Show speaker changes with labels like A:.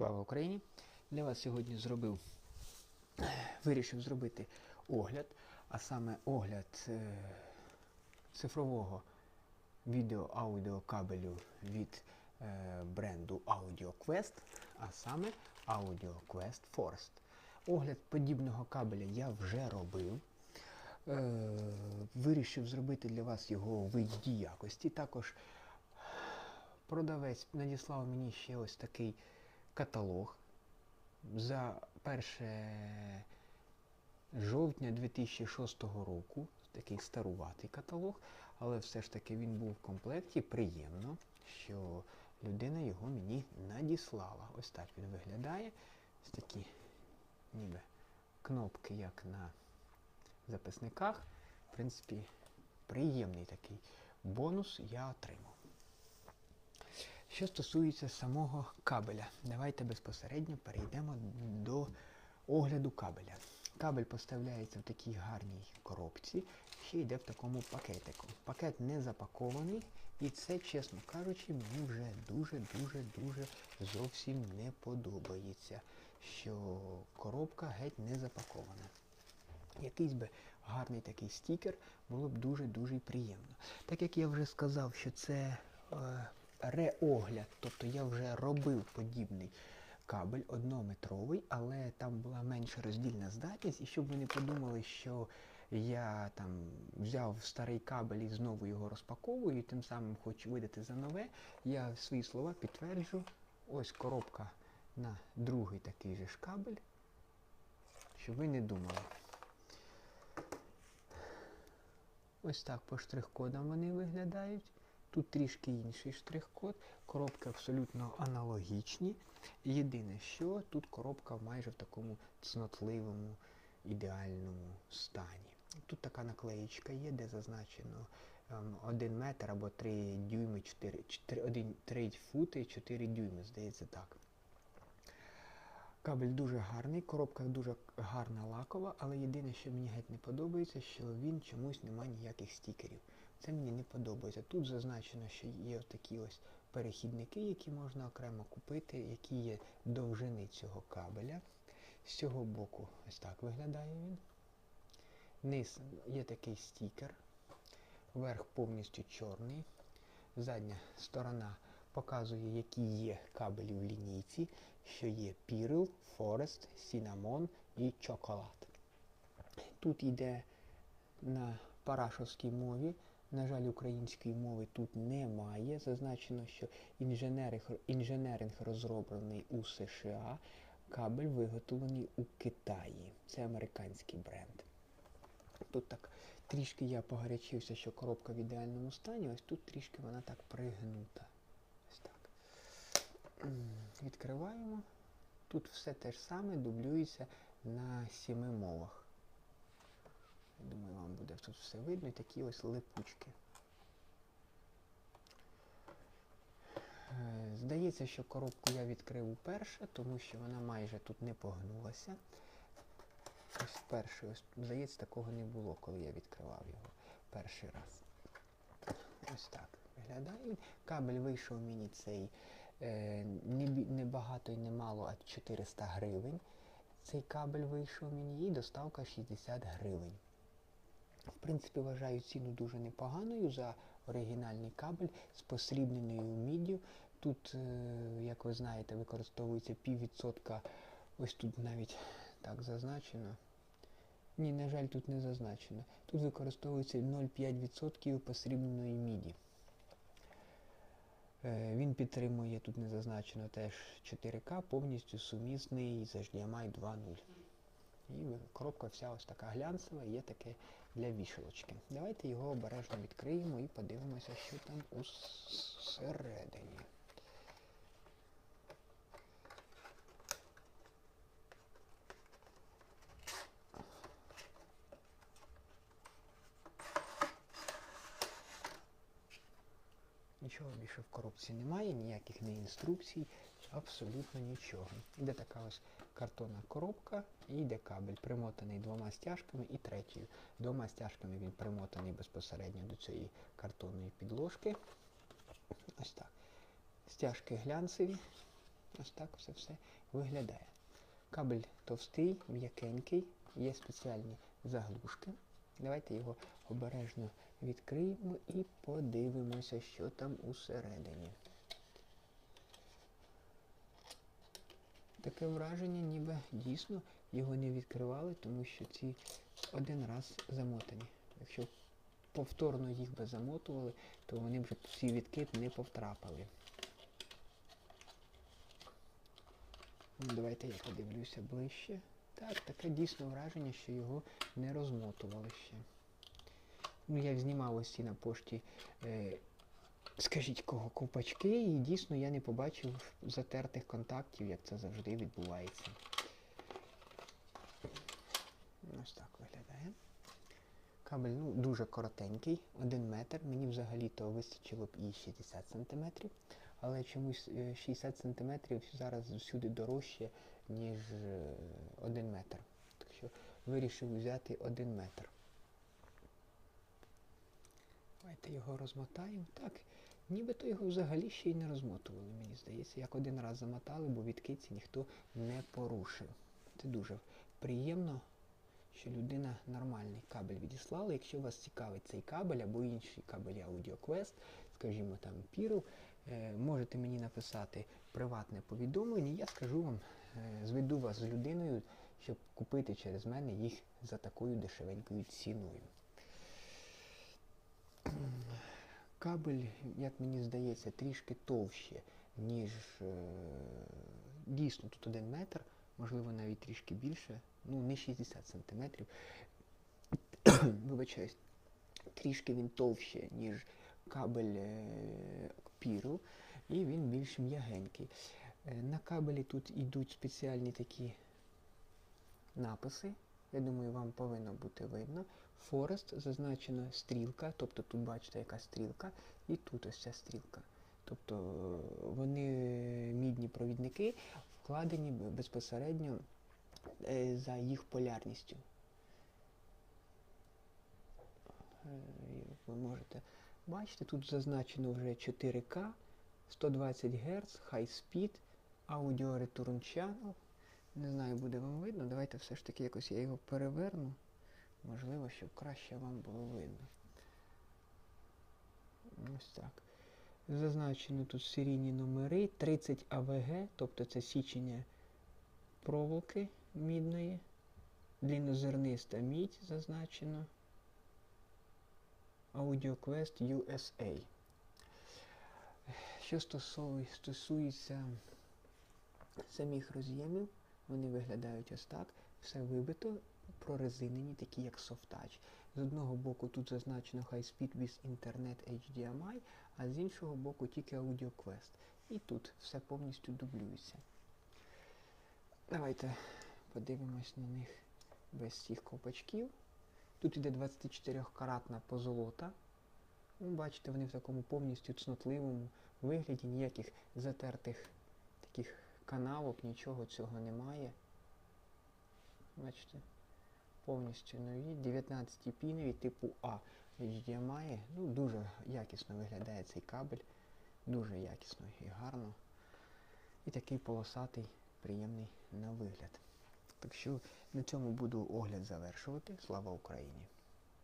A: Слава Україні! Для вас сьогодні зробив, вирішив зробити огляд, а саме огляд е, цифрового відео-аудіокабелю від е, бренду AudioQuest, а саме AudioQuest Forest. Огляд подібного кабеля я вже робив. Е, вирішив зробити для вас його в якості. Також продавець надіслав мені ще ось такий каталог за 1 жовтня 2006 року. Такий старуватий каталог, але все ж таки він був в комплекті. Приємно, що людина його мені надіслала. Ось так він виглядає. Ось такі ніби кнопки, як на записниках. В принципі, приємний такий бонус я отримав. Що стосується самого кабеля, давайте безпосередньо перейдемо до огляду кабеля. Кабель поставляється в такій гарній коробці, ще йде в такому пакетику. Пакет не запакований, і це, чесно кажучи, мені вже дуже-дуже-дуже зовсім не подобається, що коробка геть не запакована. Якийсь би гарний такий стікер було б дуже-дуже приємно. Так як я вже сказав, що це е, реогляд, тобто я вже робив подібний кабель однометровий, але там була менша роздільна здатність, і щоб ви не подумали, що я там взяв старий кабель і знову його розпаковую, і тим самим хочу видати за нове, я свої слова підтверджу. Ось коробка на другий такий же ж кабель, щоб ви не думали. Ось так по штрих-кодам вони виглядають. Тут трішки інший штрих-код, коробки абсолютно аналогічні. Єдине, що тут коробка майже в такому цнотливому, ідеальному стані. Тут така наклеїчка є, де зазначено 1 метр або 3 дюйми, 4, 4, 1, 3 фути 4 дюйми, здається так. Кабель дуже гарний, коробка дуже гарна лакова, але єдине, що мені геть не подобається, що він чомусь не має ніяких стікерів. Це мені не подобається. Тут зазначено, що є такі ось перехідники, які можна окремо купити, які є довжини цього кабеля. З цього боку ось так виглядає він. Низ є такий стікер, верх повністю чорний. Задня сторона показує, які є кабелі в лінійці, що є Pyrrell, Forest, Cinnamon і Chocolate. Тут йде на парашовській мові. На жаль, української мови тут немає. Зазначено, що інженеринг, розроблений у США, кабель виготовлений у Китаї. Це американський бренд. Тут так трішки я погарячився, що коробка в ідеальному стані, ось тут трішки вона так пригнута. Ось так. Відкриваємо. Тут все те ж саме дублюється на сіми мовах. Я думаю, вам буде тут все видно і такі ось липучки. Е, здається, що коробку я відкрив уперше, тому що вона майже тут не погнулася. Ось перший, ось, здається, такого не було, коли я відкривав його перший раз. Ось так виглядає. Кабель вийшов мені цей е, не, не багато і не мало, а 400 гривень. Цей кабель вийшов мені і доставка 60 гривень. В принципі, вважаю ціну дуже непоганою за оригінальний кабель з посрібненою міддю. Тут, е, як ви знаєте, використовується піввідсотка, ось тут навіть так зазначено. Ні, на жаль, тут не зазначено. Тут використовується 0,5% посрібненої міді. Він підтримує, тут не зазначено теж 4К, повністю сумісний з HDMI 2.0. І коробка вся ось така глянцева, є таке для вішалочки. Давайте його обережно відкриємо і подивимося, що там усередині. Нічого більше в коробці немає, ніяких не інструкцій, абсолютно нічого. Іде така ось картонна коробка і йде кабель, примотаний двома стяжками і третьою. Двома стяжками він примотаний безпосередньо до цієї картонної підложки. Ось так. Стяжки глянцеві. Ось так все все виглядає. Кабель товстий, м'якенький, є спеціальні заглушки. Давайте його обережно відкриємо і подивимося, що там усередині. Таке враження, ніби дійсно його не відкривали, тому що ці один раз замотані. Якщо повторно їх би замотували, то вони б всі відкид не повтрапили. Ну, давайте я подивлюся ближче. Так, таке дійсно враження, що його не розмотували ще. Ну, я знімав ось ці на пошті, е, скажіть кого, ковпачки, і дійсно я не побачив затертих контактів, як це завжди відбувається. Ось так виглядає. Кабель ну, дуже коротенький, 1 метр. Мені взагалі-то вистачило б і 60 см, але чомусь е, 60 см зараз всюди дорожче, ніж 1 метр. Так що вирішив взяти 1 метр. Давайте його розмотаємо. Так, нібито його взагалі ще й не розмотували, мені здається. Як один раз замотали, бо відкидці ніхто не порушив. Це дуже приємно що людина нормальний кабель відіслала. Якщо вас цікавить цей кабель або інші кабелі AudioQuest, скажімо там Piro, е, можете мені написати приватне повідомлення, я скажу вам, е, зведу вас з людиною, щоб купити через мене їх за такою дешевенькою ціною. Кабель, як мені здається, трішки товще, ніж е, дійсно тут один метр, можливо навіть трішки більше ну не 60 сантиметрів. Вибачаюсь, трішки він товще, ніж кабель е, піру, і він більш м'ягенький. Е, на кабелі тут йдуть спеціальні такі написи. Я думаю, вам повинно бути видно. Форест зазначена стрілка, тобто тут бачите, яка стрілка, і тут ось ця стрілка. Тобто е, вони мідні провідники вкладені безпосередньо е, за їх полярністю. Е, Ви можете бачити, тут зазначено вже 4К, 120 Гц, High Speed, Audio Return Channel. Не знаю, буде вам видно. Давайте все ж таки якось я його переверну. Можливо, щоб краще вам було видно. Ось так. Зазначено тут серійні номери 30 АВГ, тобто це січення проволоки мідної, дліннозерниста мідь зазначено. AudioQuest USA. Що стосується самих роз'ємів, вони виглядають ось так. Все вибито, прорезинені, такі як SoftTouch. З одного боку тут зазначено High Speed with Internet HDMI, а з іншого боку тільки AudioQuest. І тут все повністю дублюється. Давайте подивимось на них без цих ковпачків. Тут іде 24-каратна позолота. Ну, Бачите, вони в такому повністю цнотливому вигляді, ніяких затертих таких канавок, нічого цього немає. Бачите? Повністю нові. 19 пінові типу А HDMI. Ну, Дуже якісно виглядає цей кабель. Дуже якісно і гарно. І такий полосатий, приємний на вигляд. Так що на цьому буду огляд завершувати. Слава Україні!